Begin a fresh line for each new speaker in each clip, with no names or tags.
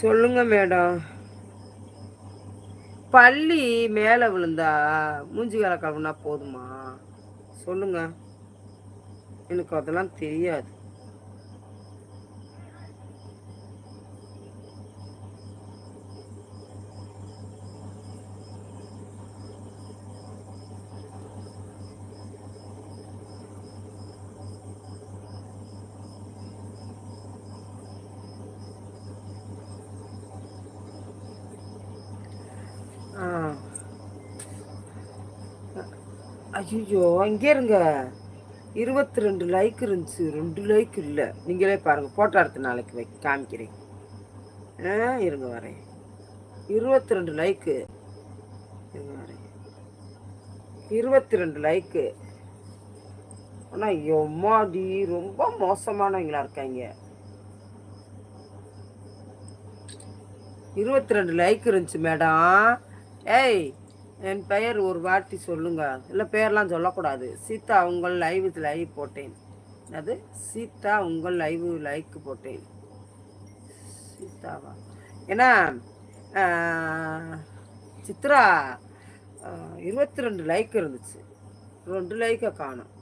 சொல்லுங்க மேடம். பள்ளி மேலே விழுந்தா மூஞ்சி வேலை கழுவுனா போதுமா? சொல்லுங்க. எனக்கு அதெல்லாம் தெரியாது. ஐயோ இங்கே இருங்க. இருபத்தி ரெண்டு லைக் இருந்துச்சு ரெண்டு லைக் இல்லை. நீங்களே பாருங்கள் ஃபோட்டோ அடுத்த நாளைக்கு வை காமிக்கிறேன். ஆ இருங்க வரேன். இருபத்தி ரெண்டு லைக்கு இருங்க வரேன். இருபத்தி ரெண்டு லைக்கு ஆனால் எம்மாடி ரொம்ப மோசமானவங்களா இருக்காங்க. இருபத்தி ரெண்டு லைக் இருந்துச்சு மேடம் ஏய் என் பெயர் ஒரு வாட்டி சொல்லுங்க. இல்லை பெயர்லாம் சொல்லக்கூடாது. சீதா உங்கள் லைவ் லைவ் போட்டேன். அது சீதா உங்கள் லைவ் லைக் போட்டேன். சீதாவா? ஏன்னா சித்ரா இருபத்தி ரெண்டு லைக் இருந்துச்சு. ரெண்டு லைக்கை காணும்.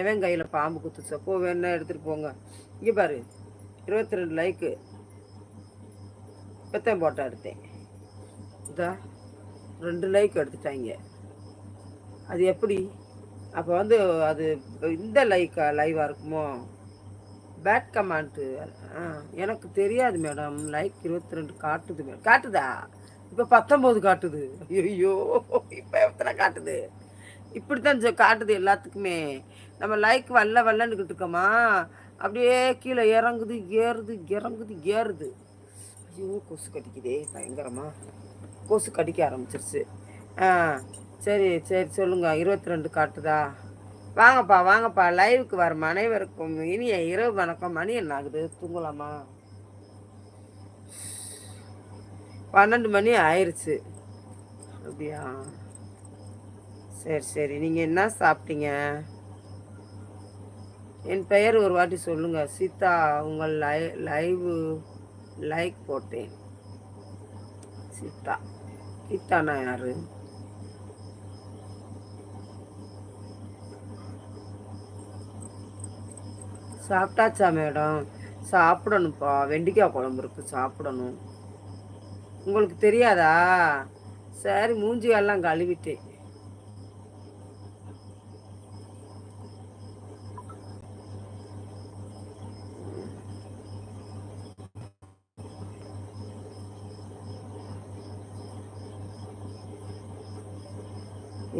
எவன் கையில் பாம்பு குத்துச்சோ? போ வேணா எடுத்துகிட்டு போங்க. இங்கே பாரு. இருபத்தி ரெண்டு லைக்கு இப்போத்தான் போட்டோ எடுத்தேன். இதா? ரெண்டு லைக் எடுத்துட்டாங்க. அது எப்படி? அப்போ வந்து அது இந்த லைக்கா லைவாக இருக்குமோ? பேட் கமாண்ட்டு எனக்கு தெரியாது மேடம் லைக் இருபத்தி ரெண்டு காட்டுது மேடம் காட்டுதா? இப்போ பத்தொம்போது காட்டுது. ஐயோ இப்போ எத்தனை காட்டுது? இப்படி தான் காட்டுது எல்லாத்துக்குமே. நம்ம லைக் வல்ல வல்லன்னுக்கிட்டு இருக்கோமா? அப்படியே கீழே இறங்குது ஏறுது இறங்குது ஏறுது. ஐயோ கொசு கட்டிக்குதே பயங்கரமாக கொசு கடிக்க ஆரம்பிச்சிருச்சு. ஆ சரி சரி சொல்லுங்கள் இருபத்தி ரெண்டு காட்டுதா? வாங்கப்பா வாங்கப்பா. லைவுக்கு வரும் அனைவருக்கும். இனிய இரவு வணக்கம். மணி என்ன ஆகுது? தூங்கலாமா? பன்னெண்டு மணி ஆயிடுச்சு அப்படியா? சரி சரி. நீங்கள் என்ன சாப்பிட்டீங்க? என் பெயர் ஒரு வாட்டி சொல்லுங்கள் சீதா உங்கள் லை லைவு லைக் போட்டேன். சீதா சீதானா யாரு சாப்பிட்டாச்சா மேடம்? சாப்பிடணும்ப்பா. வெண்டிக்காய் குழம்பு இருக்கு சாப்பிடணும். உங்களுக்கு தெரியாதா? சரி மூஞ்சி எல்லாம் கழுவிட்டேன்.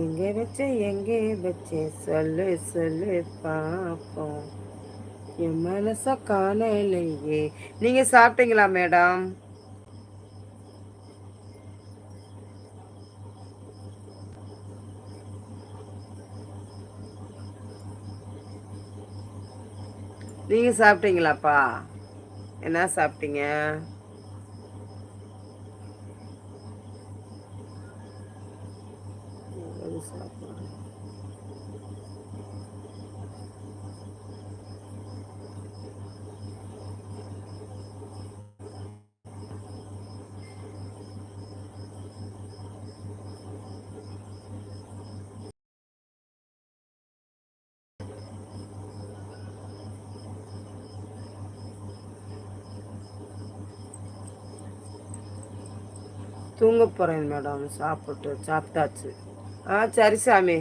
எங்கே வச்ச எங்கே வச்ச சொல்லு சொல்லு பார்ப்போம் என் மனச காணலையே. நீங்க சாப்பிட்டீங்களா மேடம்? நீங்க சாப்பிட்டீங்களாப்பா? என்ன சாப்பிட்டீங்க? தூங்க போகிறேன் மேடம். சாப்பிட்டு சாப்பிட்டாச்சு. ஆ சரி சாமி.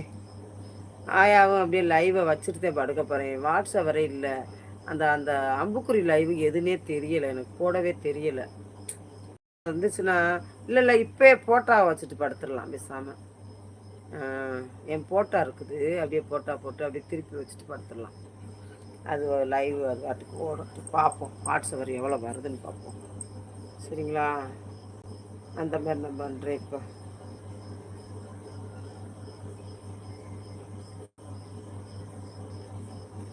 ஆயாவும் அப்படியே லைவை வச்சுட்டு படுக்க போகிறேன் வாட்ஸ்அப் வரை இல்லை. அந்த அந்த அம்புக்குறி லைவ் எதுனே தெரியலை. எனக்கு போடவே தெரியலை. வந்துச்சுன்னா இல்லை இல்லை இப்போ போட்டா வச்சுட்டு படுத்துடலாம் பேசாமல் என் போட்டா இருக்குது. அப்படியே போட்டா போட்டு அப்படியே திருப்பி வச்சுட்டு படுத்துடலாம். அது லைவ் அது வாட்டுக்கு ஓடட்டு பார்ப்போம். வாட்ஸ்அப் வரை எவ்வளோ வருதுன்னு பார்ப்போம். சரிங்களா? அந்த மாதிரி நான் பண்ணுறேன் இப்போ.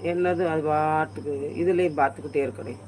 என்னது அது பாட்டுக்கு? இதுலேயும் பார்த்துக்கிட்டே இருக்கணும்.